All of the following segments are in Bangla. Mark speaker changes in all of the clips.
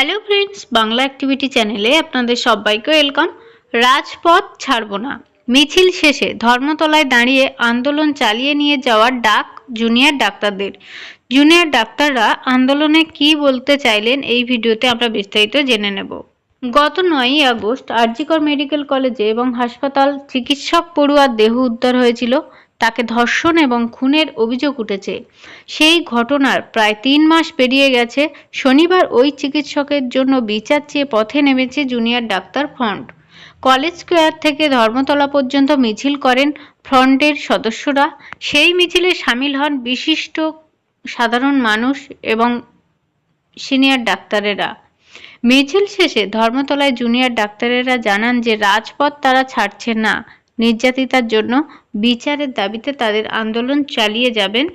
Speaker 1: হ্যালো ফ্রেন্ডস, বাংলা অ্যাক্টিভিটি চ্যানেলে আপনাদের সবাইকে ওয়েলকাম। রাজপথ ছাড়ব না। মিছিল শেষে ধর্মতলায় দাঁড়িয়ে আন্দোলন চালিয়ে নিয়ে যাওয়ার ডাক জুনিয়র ডাক্তারদের। জুনিয়র ডাক্তাররা আন্দোলনে কি বলতে চাইলেন এই ভিডিওতে আমরা বিস্তারিত জেনে নেব। গত নয়ই আগস্ট আরজিকর মেডিকেল কলেজে এবং হাসপাতাল চিকিৎসক পড়ুয়ার দেহ উদ্ধার হয়েছিল। তাকে ধর্ষণ এবং খুনের অভিযোগ উঠেছে। সেই ঘটনার প্রায় তিন মাস পেরিয়ে গেছে। শনিবার ওই চিকিৎসকের জন্য বিচার চেয়ে পথে নেমেছে junior doctor front college square থেকে ধর্মতলা পর্যন্ত মিছিল করেন ফ্রন্টের সদস্যরা। সেই মিছিলে সামিল হন বিশিষ্ট সাধারণ মানুষ এবং সিনিয়র ডাক্তারেরা। মিছিল শেষে ধর্মতলায় জুনিয়র ডাক্তারেরা জানান যে রাজপথ তারা ছাড়ছে না। নির্যাতিতার জন্য বিচারের দাবিতে তাদের আন্দোলন চালিয়ে যাবেন,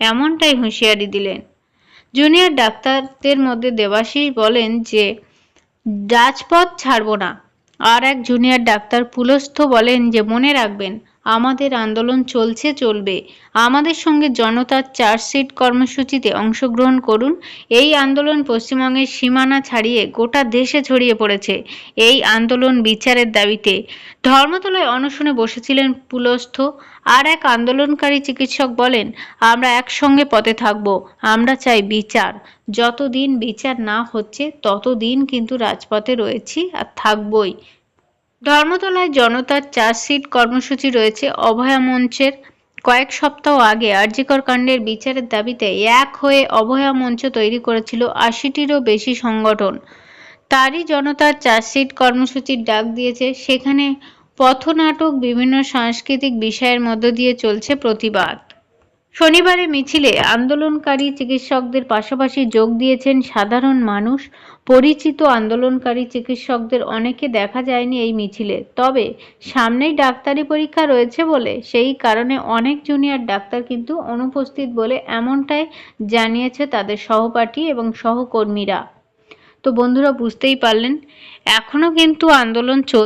Speaker 1: এমনটাই হুঁশিয়ারি দিলেন। জুনিয়র ডাক্তারদের মধ্যে দেবাশিস বলেন যে, রাজপথ ছাড়ব না। আর এক জুনিয়র ডাক্তার পুলস্থ বলেন যে, মনে রাখবেন আমাদের আন্দোলন চলছে, চলবে। আমাদের সঙ্গে জনতার চার্জশিট কর্মসূচিতে অংশগ্রহণ করুন। এই আন্দোলন পশ্চিমবঙ্গের সীমানা ছাড়িয়ে গোটা দেশে ছড়িয়ে পড়েছে। এই আন্দোলন বিচারের দাবিতে। ধর্মতলায় অনশনে বসেছিলেন পুলস্থ। আর এক আন্দোলনকারী চিকিৎসক বলেন, আমরা একসঙ্গে পথে থাকব। আমরা চাই বিচার। যতদিন বিচার না হচ্ছে, ততদিন কিন্তু রাজপথে রয়েছি আর থাকবই। ধর্মতলায় জনতার চার্জশিট কর্মসূচি রয়েছে। অভয়া মঞ্চের কয়েক সপ্তাহ আগে আরজিকর কাণ্ডের বিচারের দাবিতে এক হয়ে অভয়া মঞ্চ তৈরি করেছিল আশিটিরও বেশি সংগঠন। তারই জনতার চার্জশিট কর্মসূচির ডাক দিয়েছে। সেখানে পথনাটক বিভিন্ন সাংস্কৃতিক বিষয়ের মধ্য দিয়ে চলছে প্রতিবাদ। শনিবারে মিছিলে আন্দোলনকারী চিকিৎসকদের পাশাপাশি যোগ দিয়েছেন সাধারণ মানুষ। পরিচিত আন্দোলনকারী চিকিৎসকদের অনেকে দেখা যায়নি এই মিছিলে। তবে সামনেই ডাক্তারি পরীক্ষা রয়েছে বলে সেই কারণে অনেক জুনিয়র ডাক্তার কিন্তু অনুপস্থিত বলে এমনটাই জানিয়েছে তাদের সহপাঠী এবং সহকর্মীরা। তো বন্ধুরা, বুঝতেই পারলেন এখনও কিন্তু আন্দোলন চল